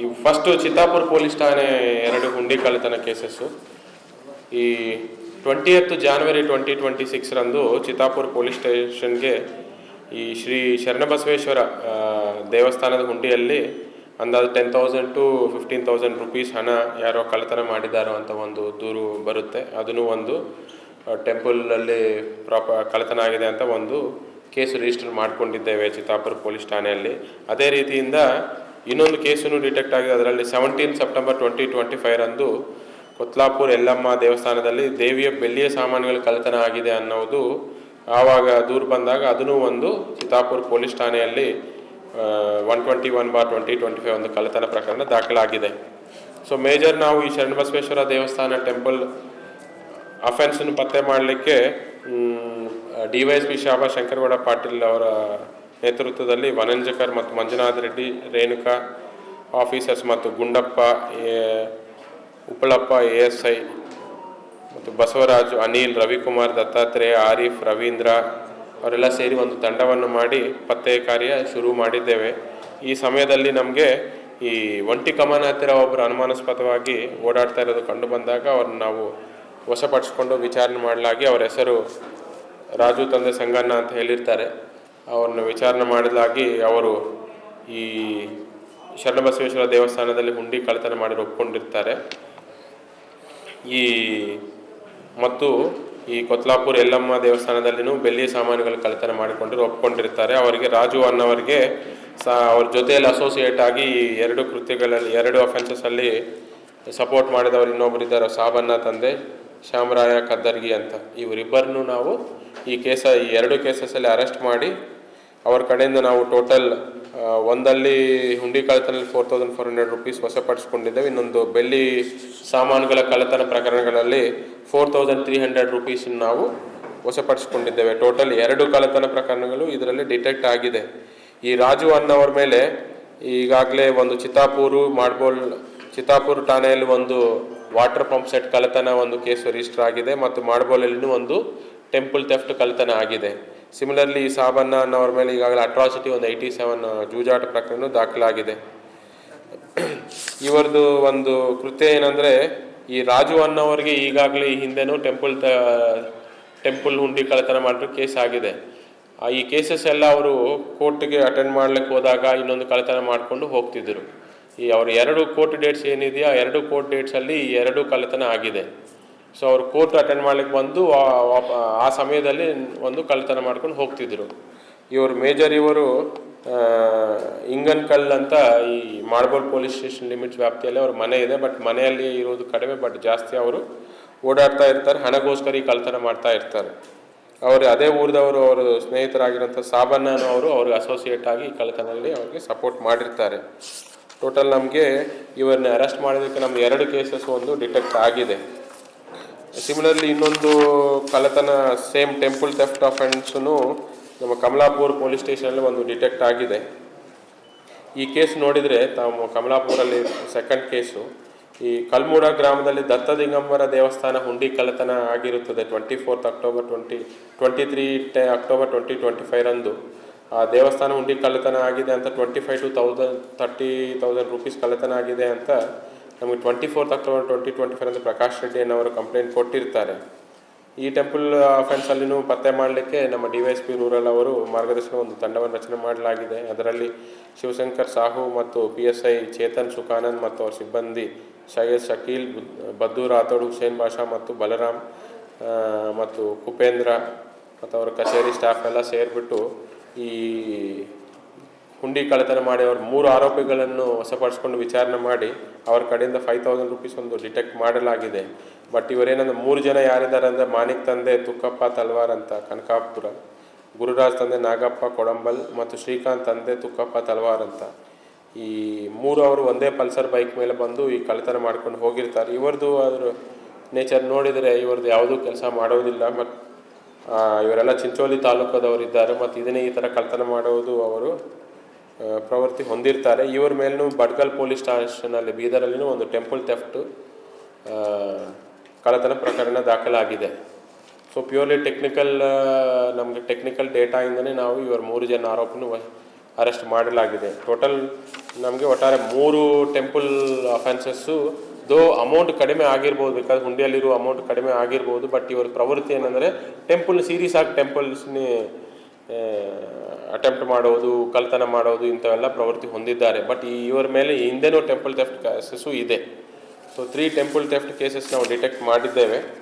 ಈ first Chittapur police ಠಾಣೆ ಎರಡು ಹುಂಡಿ ಕಳ್ಳತನ ಕೇಸಸ್ಸು. ಈ twenty eight January twenty twenty ಸಿಕ್ಸ್ರಂದು Chittapur police ಸ್ಟೇಷನ್ಗೆ ಈ ಶ್ರೀ ಶರಣಬಸವೇಶ್ವರ ದೇವಸ್ಥಾನದ ಹುಂಡಿಯಲ್ಲಿ ಅಂದಾಜು ten thousand to fifteen thousand rupees ಹಣ ಯಾರೋ ಕಳ್ಳತನ ಮಾಡಿದ್ದಾರೋ ಅಂತ ಒಂದು ದೂರು ಬರುತ್ತೆ. ಅದನ್ನು ಒಂದು ಟೆಂಪಲಲ್ಲಿ ಪ್ರಾಪ, ಕಳ್ಳತನ ಆಗಿದೆ ಅಂತ ಒಂದು ಕೇಸು ರಿಜಿಸ್ಟರ್ ಮಾಡಿಕೊಂಡಿದ್ದೇವೆ ಚಿತ್ತಾಪುರ ಪೊಲೀಸ್ ಠಾಣೆಯಲ್ಲಿ. ಅದೇ ರೀತಿಯಿಂದ ಇನ್ನೊಂದು ಕೇಸನ್ನು ಡಿಟೆಕ್ಟ್ ಆಗಿದೆ. ಅದರಲ್ಲಿ ಸೆವೆಂಟೀನ್ ಸೆಪ್ಟೆಂಬರ್ ಟ್ವೆಂಟಿ ಟ್ವೆಂಟಿ ಫೈವ್ರಂದು ಕೊತ್ಲಾಪುರ ಎಲ್ಲಮ್ಮ ದೇವಸ್ಥಾನದಲ್ಲಿ ದೇವಿಯ ಬೆಳ್ಳಿಯ ಸಾಮಾನುಗಳು ಕಳ್ಳತನ ಆಗಿದೆ ಅನ್ನೋದು ಆವಾಗ ದೂರು ಬಂದಾಗ ಅದನ್ನು ಒಂದು ಚಿತಾಪುರ ಪೊಲೀಸ್ ಠಾಣೆಯಲ್ಲಿ one twenty one bar twenty twenty five ಒಂದು ಕಳ್ಳತನ ಪ್ರಕರಣ ದಾಖಲಾಗಿದೆ. ಸೊ ಮೇಜರ್ ನಾವು ಈ ಶರಣಬಸವೇಶ್ವರ ದೇವಸ್ಥಾನ ಟೆಂಪಲ್ ಅಫೆನ್ಸನ್ನು ಪತ್ತೆ ಮಾಡಲಿಕ್ಕೆ D Y S P Shaba Shankaragouda Patil ಅವರ ನೇತೃತ್ವದಲ್ಲಿ ವನಂಜಕರ್ ಮತ್ತು ಮಂಜುನಾಥ ರೆಡ್ಡಿ, ರೇಣುಕಾ ಆಫೀಸರ್ಸ್ ಮತ್ತು Gundappa Uppalappa A S I ಮತ್ತು ಬಸವರಾಜು, ಅನಿಲ್, ರವಿಕುಮಾರ್ ದತ್ತಾತ್ರೇಯ, ಆರೀಫ್, ರವೀಂದ್ರ ಅವರೆಲ್ಲ ಸೇರಿ ಒಂದು ತಂಡವನ್ನು ಮಾಡಿ ಪತ್ತೆ ಕಾರ್ಯ ಶುರು ಮಾಡಿದ್ದೇವೆ. ಈ ಸಮಯದಲ್ಲಿ ನಮಗೆ ಈ ಒಂಟಿ ಕಮಾನ ಹತ್ತಿರ ಒಬ್ಬರು ಅನುಮಾನಾಸ್ಪದವಾಗಿ ಓಡಾಡ್ತಾ ಇರೋದು ಕಂಡು ಬಂದಾಗ ಅವ್ರನ್ನ ನಾವು ವಶಪಡಿಸ್ಕೊಂಡು ವಿಚಾರಣೆ ಮಾಡಲಾಗಿ ಅವರ ಹೆಸರು ರಾಜು ತಂದೆ ಸಂಗಣ್ಣ ಅಂತ ಹೇಳಿರ್ತಾರೆ. ಅವ್ರನ್ನ ವಿಚಾರಣೆ ಮಾಡಿದಾಗಿ ಅವರು ಈ ಶರಣಬಸವೇಶ್ವರ ದೇವಸ್ಥಾನದಲ್ಲಿ ಹುಂಡಿ ಕಳ್ಳತನ ಮಾಡಿ ಒಪ್ಕೊಂಡಿರ್ತಾರೆ. ಈ ಮತ್ತು ಈ ಕೊತ್ಲಾಪುರ ಎಲ್ಲಮ್ಮ ದೇವಸ್ಥಾನದಲ್ಲಿನೂ ಬೆಳ್ಳಿಯ ಸಾಮಾನುಗಳು ಕಳ್ಳತನ ಮಾಡಿಕೊಂಡು ಒಪ್ಕೊಂಡಿರ್ತಾರೆ. ಅವರಿಗೆ ರಾಜು ಅನ್ನೋರಿಗೆ ಸಹ ಅವ್ರ ಜೊತೆಯಲ್ಲಿ ಅಸೋಸಿಯೇಟ್ ಆಗಿ ಎರಡು ಕೃತ್ಯಗಳಲ್ಲಿ, ಎರಡು ಅಫೆನ್ಸಸ್ಸಲ್ಲಿ ಸಪೋರ್ಟ್ ಮಾಡಿದವರು ಇನ್ನೊಬ್ಬರು ಇದ್ದಾರೆ, ಸಾಬಣ್ಣ ತಂದೆ, ಶ್ಯಾಮರಾಯ ಕದ್ದರ್ಗಿ ಅಂತ. ಇವರಿಬ್ಬರನ್ನು ನಾವು ಈ ಕೇಸ, ಈ ಎರಡು ಕೇಸಸ್ಸಲ್ಲಿ ಅರೆಸ್ಟ್ ಮಾಡಿ ಅವ್ರ ಕಡೆಯಿಂದ ನಾವು ಟೋಟಲ್ ಒಂದಲ್ಲಿ ಹುಂಡಿ ಕಳ್ಳತನದಲ್ಲಿ four thousand four hundred rupees ವಶಪಡಿಸ್ಕೊಂಡಿದ್ದೇವೆ. ಇನ್ನೊಂದು ಬೆಳ್ಳಿ ಸಾಮಾನುಗಳ ಕಳ್ಳತನ ಪ್ರಕರಣಗಳಲ್ಲಿ four thousand three hundred rupees ನಾವು ವಶಪಡಿಸ್ಕೊಂಡಿದ್ದೇವೆ. ಟೋಟಲ್ ಎರಡು ಕಳ್ಳತನ ಪ್ರಕರಣಗಳು ಇದರಲ್ಲಿ ಡಿಟೆಕ್ಟ್ ಆಗಿದೆ. ಈ ರಾಜು ಅನ್ನೋರ ಮೇಲೆ ಈಗಾಗಲೇ ಒಂದು ಚಿತ್ತಾಪೂರು ಮಾಡ್ಬೋಲ್, ಚಿತ್ತಾಪುರ ಠಾಣೆಯಲ್ಲಿ ಒಂದು ವಾಟರ್ ಪಂಪ್ ಸೆಟ್ ಕಳ್ಳತನ ಒಂದು ಕೇಸು ರಿಜಿಸ್ಟರ್ ಆಗಿದೆ ಮತ್ತು ಮಾಡ್ಬೋಲಲ್ಲಿನೂ ಒಂದು ಟೆಂಪಲ್ ತೆಫ್ಟ್ ಕಳ್ಳತನ ಆಗಿದೆ. ಸಿಮಿಲರ್ಲಿ ಸಾಬನ್ನ ಅನ್ನೋರ ಮೇಲೆ ಈಗಾಗಲೇ ಅಟ್ರಾಸಿಟಿ ಒಂದು ಏಯ್ಟಿ ಸೆವೆನ್ ಜೂಜಾಟ ಪ್ರಕರಣ ದಾಖಲಾಗಿದೆ. ಇವರದು ಒಂದು ಕೃತ್ಯ ಏನಂದರೆ, ಈ ರಾಜು ಅನ್ನೋರಿಗೆ ಈಗಾಗಲೇ ಈ ಹಿಂದೆನೂ ಟೆಂಪಲ್ ತ, ಟೆಂಪಲ್ ಹುಂಡಿ ಕಳ್ಳತನ ಮಾಡಿದ್ರು ಕೇಸ್ ಆಗಿದೆ. ಈ ಕೇಸಸ್ ಎಲ್ಲ ಅವರು ಕೋರ್ಟ್ಗೆ ಅಟೆಂಡ್ ಮಾಡ್ಲಿಕ್ಕೆ ಹೋದಾಗ ಇನ್ನೊಂದು ಕಳ್ಳತನ ಮಾಡಿಕೊಂಡು ಹೋಗ್ತಿದ್ದರು ಈ ಅವರು ಎರಡು ಕೋರ್ಟ್ ಡೇಟ್ಸ್ ಏನಿದೆಯೋ ಎರಡು ಕೋರ್ಟ್ ಡೇಟ್ಸಲ್ಲಿ ಎರಡು ಕಳ್ಳತನ ಆಗಿದೆ. ಸೊ ಅವರು ಕೋರ್ಟ್ ಅಟೆಂಡ್ ಮಾಡ್ಲಿಕ್ಕೆ ಬಂದು, ಆ- ಸಮಯದಲ್ಲಿ ಒಂದು ಕಳ್ಳತನ ಮಾಡ್ಕೊಂಡು ಹೋಗ್ತಿದ್ರು. ಇವರು ಮೇಜರ್ ಇವರು ಇಂಗನ್ ಇಂಗನ್ಕಲ್ ಅಂತ ಈ ಮಾಡ್ಬೋಲ್ ಪೊಲೀಸ್ ಸ್ಟೇಷನ್ ಲಿಮಿಟ್ಸ್ ವ್ಯಾಪ್ತಿಯಲ್ಲಿ ಅವ್ರ ಮನೆ ಇದೆ. ಬಟ್ ಮನೆಯಲ್ಲಿ ಇರೋದು ಕಡಿಮೆ ಬಟ್ ಜಾಸ್ತಿ ಅವರು ಓಡಾಡ್ತಾ ಇರ್ತಾರೆ. ಹಣಗೋಸ್ಕರ ಈ ಕಳ್ತನ ಮಾಡ್ತಾ ಇರ್ತಾರೆ. ಅವರು ಅದೇ ಊರದವರು, ಅವರು ಸ್ನೇಹಿತರಾಗಿರೋಂಥ ಸಾಬಣ್ಣ ಅವರು ಅವ್ರಿಗೆ ಅಸೋಸಿಯೇಟ್ ಆಗಿ ಈ ಕಳ್ತನಲ್ಲಿ ಅವ್ರಿಗೆ ಸಪೋರ್ಟ್ ಮಾಡಿರ್ತಾರೆ. ಟೋಟಲ್ ನಮಗೆ ಇವರನ್ನ ಅರೆಸ್ಟ್ ಮಾಡೋದಕ್ಕೆ ನಮ್ಗೆ ಎರಡು ಕೇಸಸ್ ಒಂದು ಡಿಟೆಕ್ಟ್ ಆಗಿದೆ. ಸಿಮಿಲರ್ಲಿ ಇನ್ನೊಂದು ಕಳ್ಳತನ ಸೇಮ್ ಟೆಂಪಲ್ ಥೆಫ್ಟ್ ಅಫೆನ್ಸೂ ನಮ್ಮ ಕಮಲಾಪುರ ಪೊಲೀಸ್ ಸ್ಟೇಷನಲ್ಲಿ ಒಂದು ಡಿಟೆಕ್ಟ್ ಆಗಿದೆ. ಈ ಕೇಸ್ ನೋಡಿದರೆ ತಾವು ಕಮಲಾಪುರಲ್ಲಿ ಸೆಕೆಂಡ್ ಕೇಸು ಈ ಕಲ್ಮೂಡ ಗ್ರಾಮದಲ್ಲಿ ದತ್ತ ದಿಗಂಬರ ದೇವಸ್ಥಾನ ಹುಂಡಿ ಕಳ್ಳತನ ಆಗಿರುತ್ತದೆ twenty fourth October twenty twenty three ಟೆ October twenty twenty ಫೈವ್ರಂದು ಆ ದೇವಸ್ಥಾನ ಹುಂಡಿ ಕಳ್ಳತನ ಆಗಿದೆ ಅಂತ twenty five to thousand thirty thousand rupees ಕಳ್ಳತನ ಆಗಿದೆ ಅಂತ ನಮಗೆ twenty fourth October twenty twenty five ಅಂತ ಪ್ರಕಾಶ್ ರೆಡ್ಡಿ ಅನ್ನೋರು ಕಂಪ್ಲೇಂಟ್ ಕೊಟ್ಟಿರ್ತಾರೆ. ಈ ಟೆಂಪಲ್ ಅಫೆನ್ಸಲ್ಲಿನೂ ಪತ್ತೆ ಮಾಡಲಿಕ್ಕೆ ನಮ್ಮ D Y S P rural ಅವರು ಮಾರ್ಗದರ್ಶನ ಒಂದು ತಂಡವನ್ನು ರಚನೆ ಮಾಡಲಾಗಿದೆ. ಅದರಲ್ಲಿ ಶಿವಶಂಕರ್ ಸಾಹು ಮತ್ತು P S I Chetan Sukhanand ಮತ್ತು ಅವರ ಸಿಬ್ಬಂದಿ ಸೈಯದ್ ಶಕೀಲ್, ಬುದ್- ಬದ್ದು ರಾಥೋಡ್, ಹುಸೇನ್ ಬಾಷಾ ಮತ್ತು ಬಲರಾಮ್ ಮತ್ತು ಕುಪೇಂದ್ರ ಮತ್ತು ಅವರ ಕಚೇರಿ ಸ್ಟಾಫ್ ಎಲ್ಲ ಸೇರಿಬಿಟ್ಟು ಈ ಹುಂಡಿ ಕಳ್ಳತನ ಮಾಡಿ ಅವ್ರ ಮೂರು ಆರೋಪಿಗಳನ್ನು ವಶಪಡಿಸ್ಕೊಂಡು ವಿಚಾರಣೆ ಮಾಡಿ ಅವ್ರ ಕಡೆಯಿಂದ ಫೈವ್ ತೌಸಂಡ್ ರುಪೀಸ್ ಒಂದು ಡಿಟೆಕ್ಟ್ ಮಾಡಲಾಗಿದೆ. ಬಟ್ ಇವರೇನಂದ್ರೆ ಮೂರು ಜನ ಯಾರಿದ್ದಾರೆ ಅಂದರೆ ಮಾನಿಕ್ ತಂದೆ, ತುಕ್ಕಪ್ಪ ತಲ್ವಾರ್ ಅಂತ, ಕನಕಾಪುರ, ಗುರುರಾಜ್ ತಂದೆ ನಾಗಪ್ಪ, ಕೊಡಂಬಲ್ ಮತ್ತು ಶ್ರೀಕಾಂತ್ ತಂದೆ ತುಕ್ಕಪ್ಪ ತಲ್ವಾರ್ ಅಂತ. ಈ ಮೂರು ಅವರು ಒಂದೇ ಪಲ್ಸರ್ ಬೈಕ್ ಮೇಲೆ ಬಂದು ಈ ಕಳ್ಳತನ ಮಾಡ್ಕೊಂಡು ಹೋಗಿರ್ತಾರೆ. ಇವ್ರದ್ದು ಅದ್ರ ನೇಚರ್ ನೋಡಿದರೆ ಇವ್ರದ್ದು ಯಾವುದೂ ಕೆಲಸ ಮಾಡೋದಿಲ್ಲ. ಮತ್ತು ಇವರೆಲ್ಲ ಚಿಂಚೋಳಿ ತಾಲೂಕದವರಿದ್ದಾರೆ. ಮತ್ತು ಇದನ್ನೇ ಈ ಥರ ಕಳ್ಳತನ ಮಾಡುವುದು ಅವರು ಪ್ರವೃತ್ತಿ ಹೊಂದಿರ್ತಾರೆ. ಇವ್ರ ಮೇಲೂ ಬಡ್ಕಲ್ ಪೊಲೀಸ್ ಸ್ಟೇಷನಲ್ಲಿ, ಬೀದರಲ್ಲಿನೂ ಒಂದು ಟೆಂಪಲ್ ತೆಫ್ಟು ಕಳ್ಳತನ ಪ್ರಕರಣ ದಾಖಲಾಗಿದೆ. ಸೊ ಪ್ಯೂರ್ಲಿ ಟೆಕ್ನಿಕಲ್ ನಮಗೆ ಟೆಕ್ನಿಕಲ್ ಡೇಟಾಯಿಂದನೇ ನಾವು ಇವರು ಮೂರು ಜನ ಆರೋಪನ ಅರೆಸ್ಟ್ ಮಾಡಲಾಗಿದೆ. ಟೋಟಲ್ ನಮಗೆ ಒಟ್ಟಾರೆ ಮೂರು ಟೆಂಪಲ್ ಅಫೆನ್ಸಸ್ಸು ದೋ ಅಮೌಂಟ್ ಕಡಿಮೆ ಆಗಿರ್ಬೋದು ಬೇಕಾದ್ರೆ ಹುಂಡಿಯಲ್ಲಿರುವ ಅಮೌಂಟ್ ಕಡಿಮೆ ಆಗಿರ್ಬೋದು ಬಟ್ ಇವರ ಪ್ರವೃತ್ತಿ ಏನಂದರೆ ಟೆಂಪಲ್ ಸೀರೀಸ್ ಆಗಿ ಟೆಂಪಲ್ಸ್ನೇ ಅಟೆಂಪ್ಟ್ ಮಾಡೋದು, ಕಳ್ತನ ಮಾಡೋದು ಇಂಥವೆಲ್ಲ ಪ್ರವೃತ್ತಿ ಹೊಂದಿದ್ದಾರೆ. ಬಟ್ ಇವರ ಮೇಲೆ ಹಿಂದೆನೂ ಟೆಂಪಲ್ ಥೆಫ್ಟ್ ಕೇಸಸ್ಸು ಇದೆ. So three temple theft cases ನಾವು ಡಿಟೆಕ್ಟ್ ಮಾಡಿದ್ದೇವೆ.